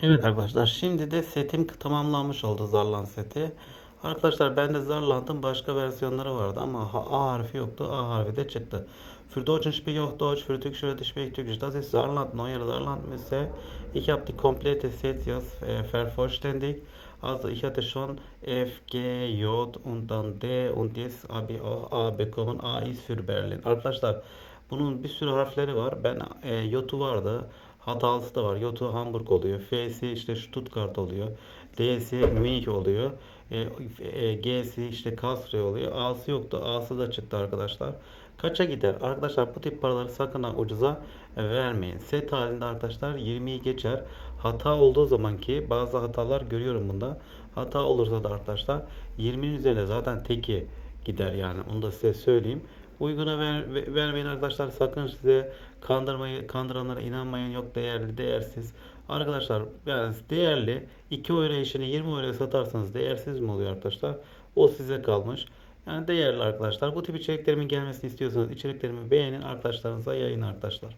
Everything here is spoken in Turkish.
Evet arkadaşlar şimdi de setim tamamlanmış oldu Zarlan seti. Arkadaşlar bende Zarland'ın başka versiyonları vardı ama A harfi yoktu. A harfi de çıktı. Für Deutschen Spiel auch Deutsch, für Türkische Spiel Türkisch. Das ist Saarland, neuer Saarland Messe. Ich habe die komplette Set jetzt äh, vervollständigt. Also ich hatte schon F, G, J und dann D und jetzt habe ich auch A bekommen. A ist für Berlin. Arkadaşlar bunun bir sürü harfleri var. Ben e, Y'u vardı. Hatalısı da var. Yotu Hamburg oluyor. F'si işte Stuttgart oluyor. D'si Münih oluyor. E, e, G'si işte Kasre oluyor. A'sı yoktu. A'sı da çıktı arkadaşlar. Kaça gider? Arkadaşlar bu tip paraları sakın ha ucuza vermeyin. Set halinde arkadaşlar 20'yi geçer. Hata olduğu zaman ki bazı hatalar görüyorum bunda. Hata olursa da arkadaşlar 20'nin üzerine zaten teki gider yani. Onu da size söyleyeyim. Uyguna ver, ve- vermeyin arkadaşlar. Sakın size kandırmayı, kandıranlara inanmayın. Yok değerli, değersiz. Arkadaşlar yani değerli 2 euro işini 20 euroya satarsanız değersiz mi oluyor arkadaşlar? O size kalmış. Yani değerli arkadaşlar. Bu tip içeriklerimin gelmesini istiyorsanız içeriklerimi beğenin arkadaşlarınıza yayın arkadaşlar.